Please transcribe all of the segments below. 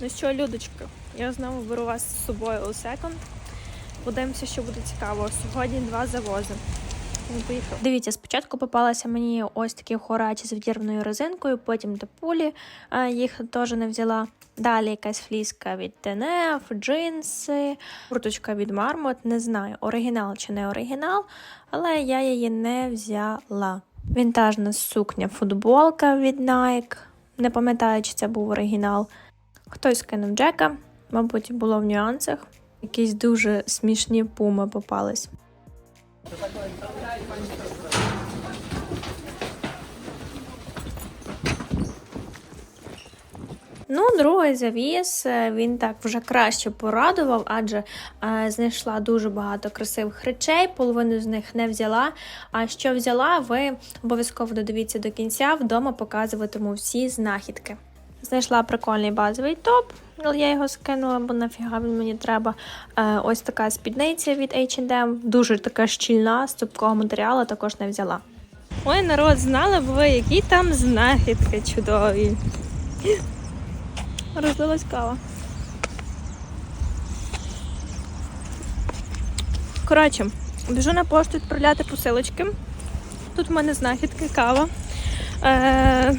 Ну що, Людочка, я знову беру вас з собою у секонд. Подивимося, що буде цікаво. Сьогодні два завози. Ну, поїхали. Дивіться, спочатку попалися мені ось такі хорачі з відірваною резинкою, потім до пулі е, їх теж не взяла. Далі якась фліска від ТНФ, джинси, курточка від Marmot. Не знаю, оригінал чи не оригінал, але я її не взяла. Вінтажна сукня, футболка від Nike. Не пам'ятаю, чи це був оригінал. Хтось кинув Джека, мабуть, було в нюансах. Якісь дуже смішні пуми попались. Ну, другий завіс е, він так вже краще порадував, адже е, знайшла дуже багато красивих речей, половину з них не взяла. А що взяла, ви обов'язково додивіться до кінця. Вдома показуватиму всі знахідки. Знайшла прикольний базовий топ, але я його скинула, бо нафіга він мені треба. Е, ось така спідниця від H&M, дуже така щільна, з цупкого матеріалу, також не взяла. Ой, народ, знали б ви, які там знахідки чудові. Розлилась кава. Коротше, біжу на пошту відправляти посилочки. Тут в мене знахідки, кава. Е,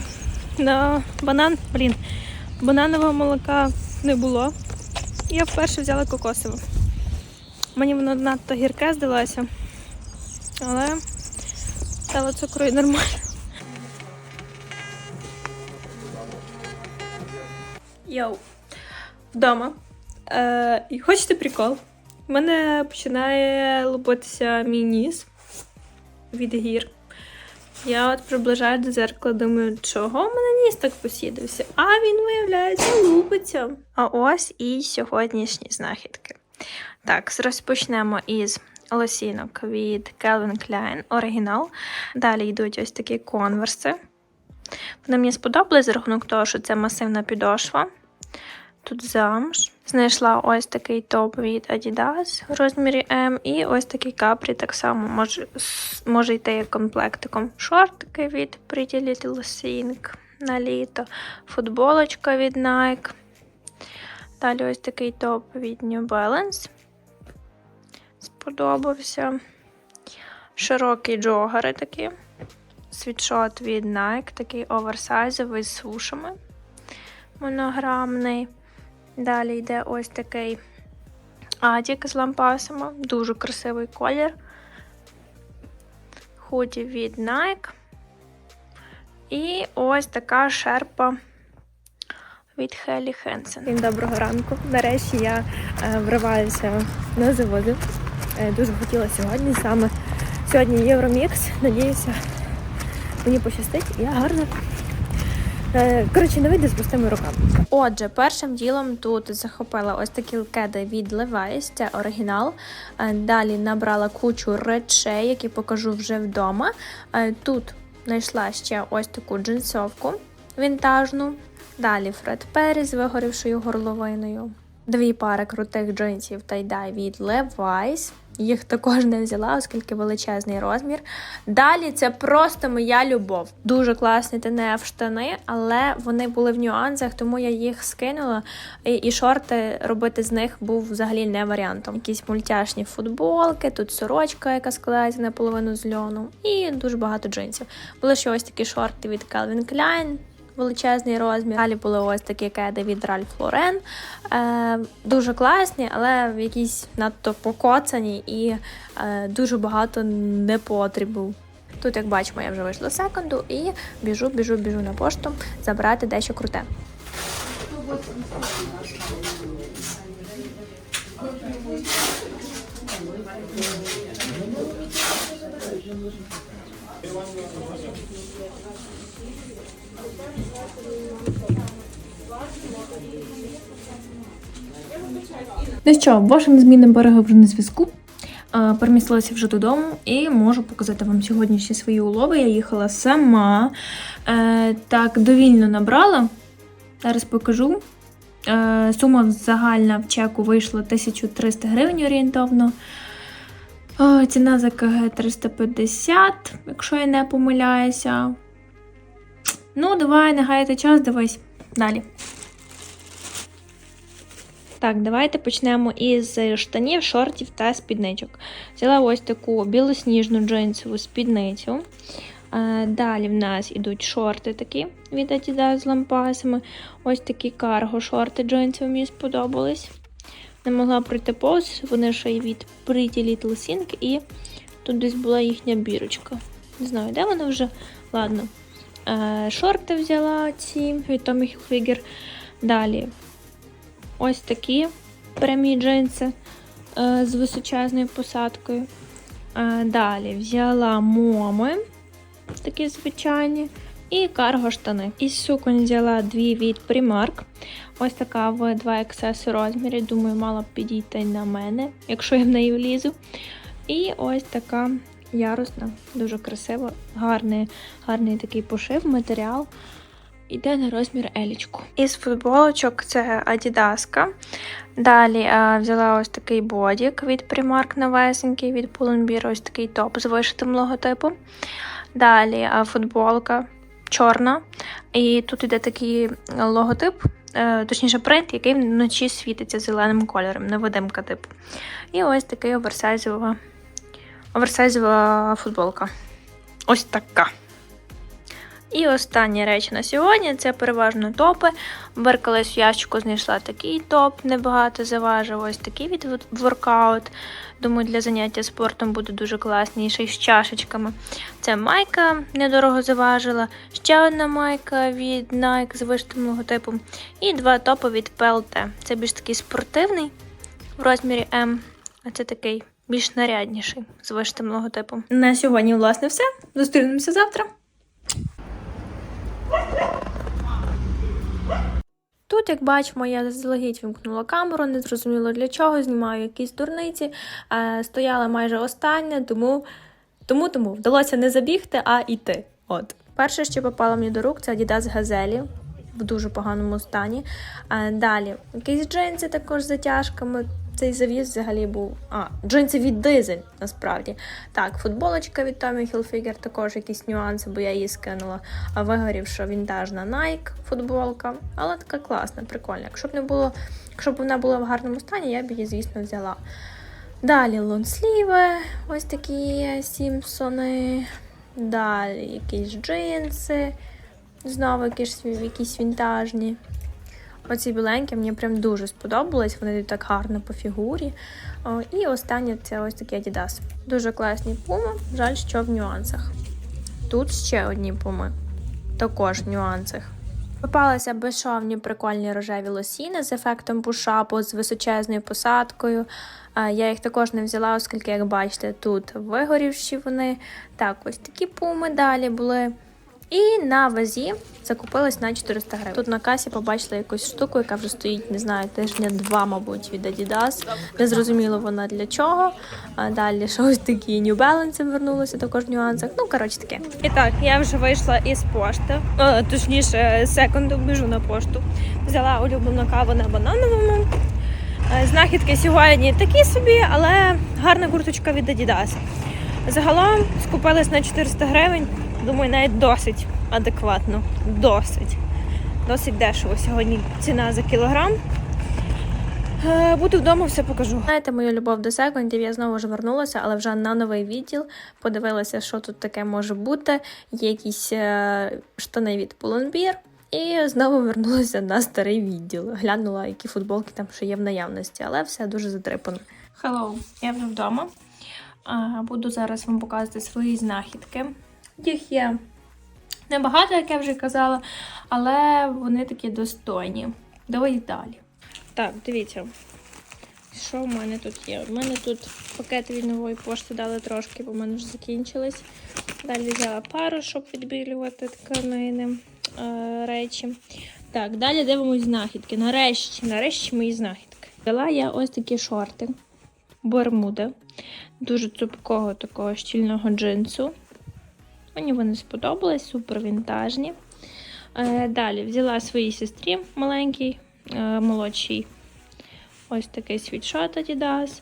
на банан, блін, бананового молока не було. Я вперше взяла кокосове. Мені воно надто гірке здалося, але стало цукру і нормально. Йоу, вдома. Е, і хочете прикол? У мене починає лопатися мій ніс від гір. Я от приближаю до зеркала, думаю, чого в мене ніс так посідався? А він, виявляється, лупиться. А ось і сьогоднішні знахідки. Так, розпочнемо із лосінок від Calvin Klein оригінал. Далі йдуть ось такі конверси. Вони мені сподобались за рахунок того, що це масивна підошва. Тут замш. Знайшла ось такий топ від Adidas в розмірі М. І ось такий капрі так само може, може йти як комплектиком. Шортики від Pretty Little Thing на літо. Футболочка від Nike. Далі ось такий топ від New Balance. Сподобався. Широкі джогери такі. Світшот від Nike, такий оверсайзовий з сушами. Монограмний. Далі йде ось такий адік з лампасами. Дуже красивий колір. Худі від Nike. І ось така шерпа від Хелі Хенсен. Всім доброго ранку. Нарешті я е, вриваюся на заводи. Е, дуже хотіла сьогодні саме. Сьогодні Євромікс. Надіюся, мені пощастить. і Я гарно Е, Коротше, не вийде з пустими руками. Отже, першим ділом тут захопила ось такі кеди від Levi's, це оригінал. Е, Далі набрала кучу речей, які покажу вже вдома. Е, Тут знайшла ще ось таку джинсовку вінтажну. Далі Фред Перрі з вигорівшою горловиною. Дві пари крутих джинсів tie-dye від Levi's. Їх також не взяла, оскільки величезний розмір. Далі це просто моя любов. Дуже класні ТНФ штани, але вони були в нюансах, тому я їх скинула. І, і шорти робити з них був взагалі не варіантом. Якісь мультяшні футболки, тут сорочка, яка складається наполовину з льону, і дуже багато джинсів. Були ще ось такі шорти від Calvin Klein. Величезний розмір. Далі були ось такі кеди від Ralph Lauren. Е, дуже класні, але якісь надто покоцані і е, дуже багато непотрібу. Тут, як бачимо, я вже вийшла з секунду і біжу, біжу, біжу на пошту забрати дещо круте. Ну що, вашим незмінним берегом вже на зв'язку. Перемістилася вже додому і можу показати вам сьогоднішні свої улови. Я їхала сама. Е, так, довільно набрала. Зараз покажу. Е, сума загальна в чеку вийшла 1300 гривень орієнтовно. Ціна за КГ 350, якщо я не помиляюся. Ну, давай, не гаяти час, дивись. Далі. Так, давайте почнемо із штанів, шортів та спідничок. Взяла ось таку білосніжну джинсову спідницю. Е, Далі в нас ідуть шорти такі від Adidas з лампасами. Ось такі карго шорти джинсові мені сподобались. Не могла пройти повз, вони ще й від Pretty Little Thing, і тут десь була їхня бірочка. Не знаю, де вона вже. Ладно. Е, Шорти взяла ці від Tommy Hilfiger. Далі ось такі прямі джинси е, з височезною посадкою. Е, Далі взяла моми, такі звичайні, і карго штани. Із суконь взяла дві від Primark. Ось така в 2XS розмірі. Думаю, мала б підійти на мене, якщо я в неї влізу. І ось така ярусна, дуже красива, гарний, гарний такий пошив, матеріал. Іде на розмір елічку. Із футболочок це Адідаска. Далі е, взяла ось такий бодік від Primark новесенький, від Pull&Bear, ось такий топ з вишитим логотипом. Далі е, футболка чорна. І тут іде такий логотип, е, точніше принт, який вночі світиться зеленим кольором, невидимка типу. І ось такий оверсайзова, оверсайзова футболка. Ось така. І останні речі на сьогодні це переважно топи. Беркалась в ящику знайшла такий топ, небагато заважив. Ось такий від воркаут. Думаю, для заняття спортом буде дуже класний, ще й з чашечками. Це майка недорого заважила. Ще одна майка від Nike з вишитим логотипом. І два топи від PLT. Це більш такий спортивний в розмірі М, а це такий більш нарядніший з вишитим логотипом. На сьогодні, власне, все. Зустрінемося завтра. Тут, як бачимо, я заздалегідь вимкнула камеру, не зрозуміло для чого, знімаю якісь дурниці. Е, стояла майже остання, тому, тому, тому вдалося не забігти, а йти. От. Перше, що попало мені до рук, це Adidas Газелі в дуже поганому стані. Е, далі, якісь джинси також з затяжками. Цей завіз взагалі був. А, джинси від дизель, насправді. Так, футболочка від Tommy Hilfiger, також якісь нюанси, бо я її скинула. А вигорівша вінтажна Nike футболка. Але така класна, прикольна. Якщо б не було, якщо б вона була в гарному стані, я б її, звісно, взяла. Далі лонсліви, ось такі Сімпсони. Далі якісь джинси. Знову якісь, якісь вінтажні. Оці біленькі мені прям дуже сподобались, вони так гарно по фігурі. О, і останнє це ось такі Adidas. Дуже класні пуми, жаль, що в нюансах. Тут ще одні пуми, також в нюансах. Попалися безшовні прикольні рожеві лосіни з ефектом пушапу, з височезною посадкою. Я їх також не взяла, оскільки, як бачите, тут вигорівші вони. Так, ось такі пуми далі були. І на вазі закупилась на 400 гривень. Тут на касі побачила якусь штуку, яка вже стоїть, не знаю, тижня два, мабуть, від Adidas. Не зрозуміло вона для чого. А далі ще ось такі New Balance вернулися також в нюансах. Ну, коротше таке. І так, я вже вийшла із пошти, точніше, секунду біжу на пошту. Взяла улюблену каву на банановому. Е, Знахідки сьогодні такі собі, але гарна курточка від Adidas. Загалом скупилась на 400 гривень. Думаю, навіть досить адекватно. Досить. Досить дешево. Сьогодні ціна за кілограм. Е, Буду вдома, все покажу. Знаєте, мою любов до секундів, я знову ж вернулася, але вже на новий відділ. Подивилася, що тут таке може бути. Є якісь е, штани від Pull&Bear. І знову вернулася на старий відділ. Глянула, які футболки там ще є в наявності, але все дуже затрипано. Hello, я вже вдома. Буду зараз вам показувати свої знахідки. Їх є небагато, як я вже казала, але вони такі достойні. Давай далі. Так, дивіться, що в мене тут є? У мене тут пакети від нової пошти дали трошки, бо в мене вже закінчились. Далі взяла пару, щоб відбілювати тканини е, речі. Так, далі дивимось знахідки. Нарешті, нарешті мої знахідки. Взяла я ось такі шорти. Бермуди. Дуже цупкого такого щільного джинсу. Мені вони сподобались, супер вінтажні. Е, далі взяла своїй сестрі маленький, е, молодший. Ось такий світшот Adidas.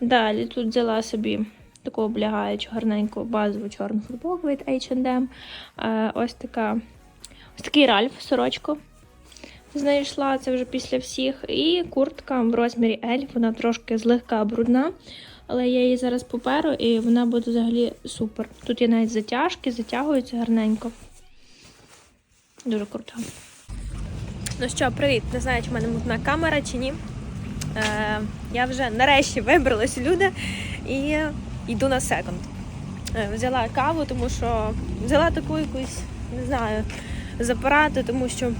Далі тут взяла собі таку облягаючу гарненьку базову чорну футболку від H&M. Е, ось така ось такий Ральф сорочку. знайшла це вже після всіх. І куртка в розмірі L, вона трошки злегка брудна, але я її зараз поперу і вона буде взагалі супер. Тут є навіть затяжки, затягуються гарненько. Дуже круто. Ну що, привіт! Не знаю, чи в мене мутна камера чи ні. Е, я вже нарешті вибралась люди і йду на секонд. Е, взяла каву, тому що взяла таку якусь, не знаю, з апарату, тому що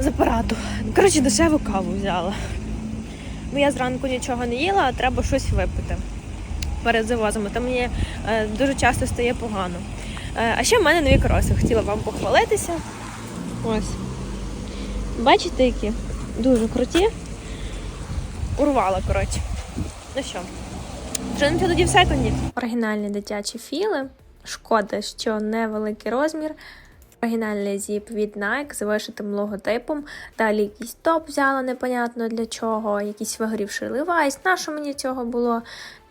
з апарату. Коротше, дешеву каву взяла. Бо я зранку нічого не їла, а треба щось випити перед завозом. Там мені е, дуже часто стає погано. Е, а ще в мене нові кроси. Хотіла вам похвалитися. Ось. Бачите, які? Дуже круті. Урвала, коротше. Ну що, вже не тоді в секунді. Оригінальні дитячі філи. Шкода, що невеликий розмір. Оригінальний зіп від Nike з вишитим логотипом. Далі якийсь топ взяла, непонятно для чого, якийсь вигорівший левайс. На що мені цього було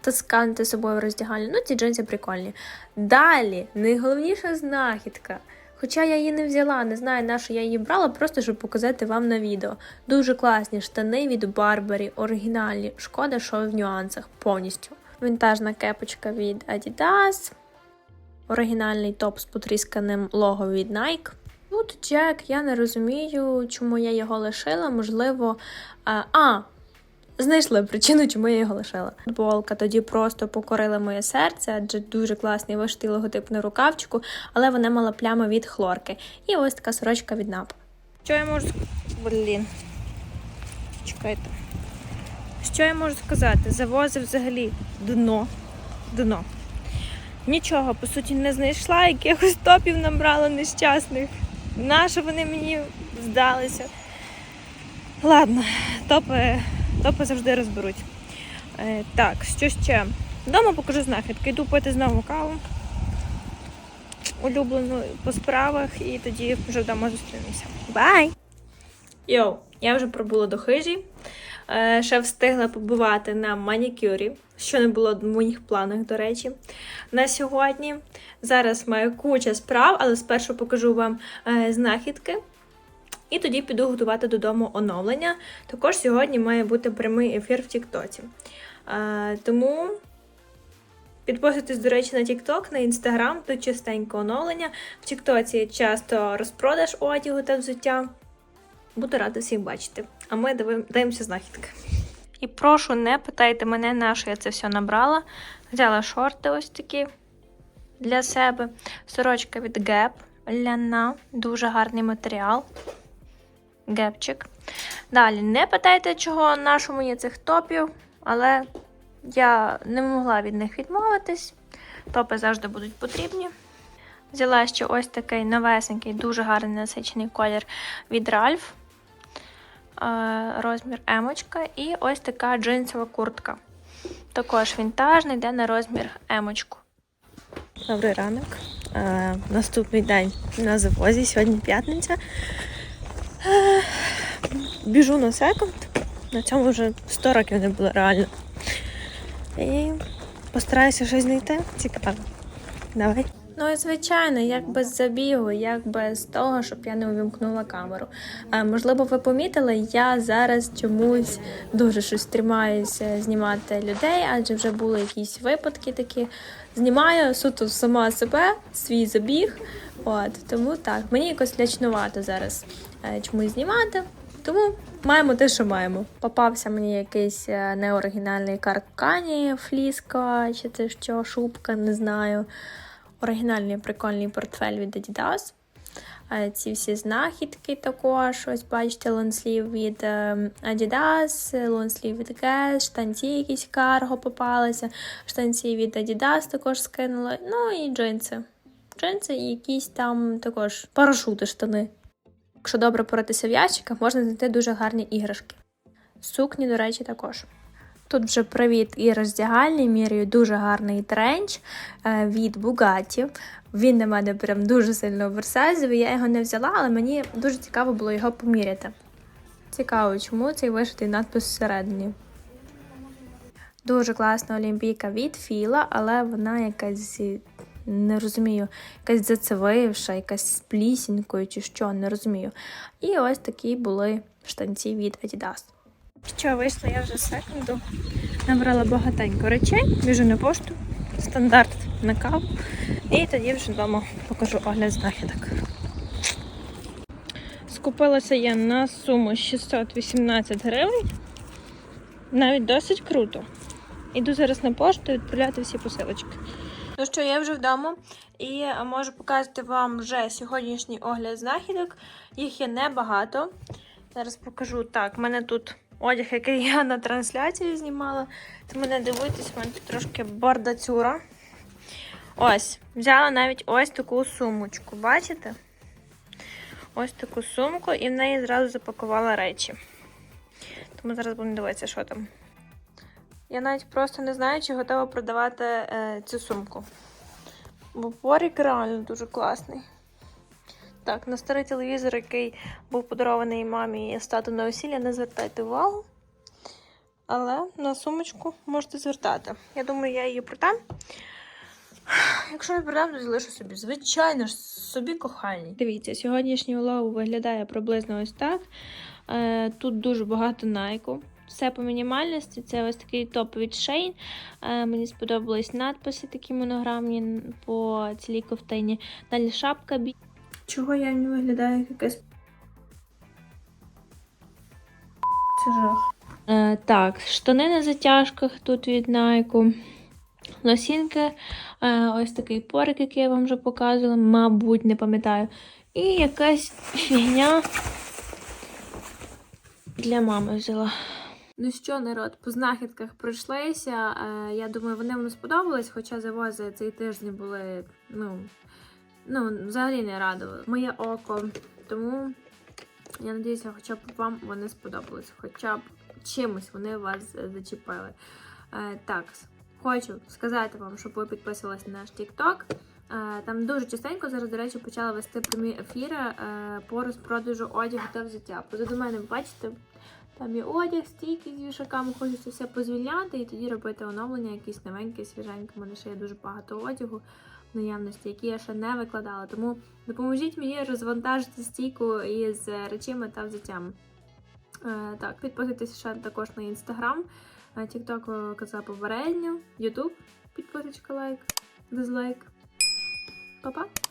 тасканти собою в? Ну, ці джинси прикольні. Далі, найголовніша знахідка. Хоча я її не взяла, не знаю, на що я її брала, просто щоб показати вам на відео. Дуже класні штани від Барбері, оригінальні. Шкода, що в нюансах повністю. Вінтажна кепочка від Adidas. Оригінальний топ з потрісканим лого від Nike. Тут Джек, я не розумію, чому я його лишила. Можливо, а, а знайшли причину, чому я його лишила. Футболка тоді просто покорила моє серце, адже дуже класний вишитий логотип на рукавчику, але вона мала плями від хлорки. І ось така сорочка від НАП. Що я можу Блін. Чекайте. Що я можу сказати? Завозив взагалі дно. Дно. Нічого, по суті, не знайшла, якихось топів набрала нещасних. Нащо вони мені здалися? Ладно, топи, топи завжди розберуть. Е, так, що ще? Вдома покажу знахідки. Йду пити знову каву. Улюблену по справах, і тоді вже вдома зустрінемося. Бай! Йоу, я вже пробула до хижі. Е, ще встигла побувати на манікюрі, що не було в моїх планах, до речі, на сьогодні. Зараз маю куча справ, але спершу покажу вам е, знахідки. І тоді піду готувати додому оновлення. Також сьогодні має бути прямий ефір в Тіктоці. Е, тому підписуйтесь, до речі, на Тікток, на Інстаграм, тут частенько оновлення. В Тіктоці часто розпродаж одягу та взуття. Буду рада всіх бачити. А ми дивим- дивимося знахідки. І прошу, не питайте мене, на що я це все набрала. Взяла шорти ось такі для себе. Сорочка від Gap, ляна, дуже гарний матеріал. Гепчик. Далі, не питайте, чого нашому є цих топів, але я не могла від них відмовитись. Топи завжди будуть потрібні. Взяла ще ось такий новесенький, дуже гарний насичений колір від Ralph. Е, Розмір емочка. І ось така джинсова куртка. Також вінтажний, йде на розмір емочку. Добрий ранок. Е, наступний день на завозі, сьогодні п'ятниця. Е, біжу на секунд. На цьому вже 100 років не було реально. І постараюся щось знайти. Цікаво. Давай. Ну і звичайно, як без забігу, як без того, щоб я не увімкнула камеру. А, можливо, ви помітили, я зараз чомусь дуже щось тримаюся знімати людей, адже вже були якісь випадки такі. Знімаю суто сама себе, свій забіг. От тому так, мені якось лячнувато зараз е, чомусь знімати. Тому маємо те, що маємо. Попався мені якийсь е, неоригінальний каркані, фліска, чи це що, шубка, не знаю. Оригінальний прикольний портфель від Adidas. Е, Ці всі знахідки також. Ось бачите, лонслів від е, Adidas, лонслів від Guess, штанці якісь карго попалися, штанці від Adidas також скинула. Ну і джинси. Джинси і якісь там також парашути штани. Якщо добре поратися в ящиках, можна знайти дуже гарні іграшки. Сукні, до речі, також. Тут вже привіт і роздягальний, міряю дуже гарний тренч е, від Bugatti. Він на мене прям дуже сильно оверсайзовий. Я його не взяла, але мені дуже цікаво було його поміряти. Цікаво, чому цей вишитий надпис всередині. Дуже класна олімпійка від Філа, але вона якась Не розумію, якась зацевивша, якась з плісінькою чи що, не розумію. І ось такі були штанці від Adidas. Що, вийшла я вже з секунду. Набрала багатенько речей, біжу на пошту, стандарт на каву. І тоді вже вдома покажу огляд знахідок. Скупилася я на суму 618 гривень. Навіть досить круто. Іду зараз на пошту відправляти всі посилочки. Ну що, я вже вдома і можу показати вам вже сьогоднішній огляд знахідок. Їх є небагато. Зараз покажу так. У мене тут одяг, який я на трансляції знімала. Тому не дивуйтесь, в мене тут трошки бардацюра. Ось, взяла навіть ось таку сумочку, бачите? Ось таку сумку і в неї зразу запакувала речі. Тому зараз будемо дивитися, що там. Я навіть просто не знаю, чи готова продавати е, цю сумку. Бо порік реально дуже класний. Так, на старий телевізор, який був подарований мамі з тату на весілля, не звертайте увагу. Але на сумочку можете звертати. Я думаю, я її продам. Якщо не продам, то залишу собі. Звичайно ж, собі коханій. Дивіться, сьогоднішній влог виглядає приблизно ось так. Е, тут дуже багато найку. Все по мінімальності. Це ось такий топ від Shein. Е, мені сподобались надписи такі монограмні по цілій ковтині. Далі шапка бі. Чого я не виглядаю як якась. Це жах. Е, так, штани на затяжках тут від Nike. Лосінки, е, ось такий порик, який я вам вже показувала, мабуть, не пам'ятаю. І якась фігня для мами взяла. Ну що, народ, по знахідках пройшлися. Е, я думаю, вони вам сподобались, хоча завози цей тиждень були, ну, ну, взагалі не радували. Моє око. Тому я надіюся, хоча б вам вони сподобались. Хоча б чимось вони вас зачепили. Е, так, хочу сказати вам, щоб ви підписувалися на наш TikTok. Е, Там дуже частенько зараз, до речі, почала вести прямі ефіри е, по розпродажу одягу та взуття. Позаду мене, ви бачите, там є одяг, стійки з вішаками, хочеться все позвільняти і тоді робити оновлення, якісь новенькі, свіженькі. У мене ще є дуже багато одягу наявності, які я ще не викладала. Тому допоможіть мені розвантажити стійку із речами та взуттями. Е, Так, підписуйтесь ще також на інстаграм. тікток казав попередньо, Ютуб, підписочка, лайк, дизлайк. Па-па!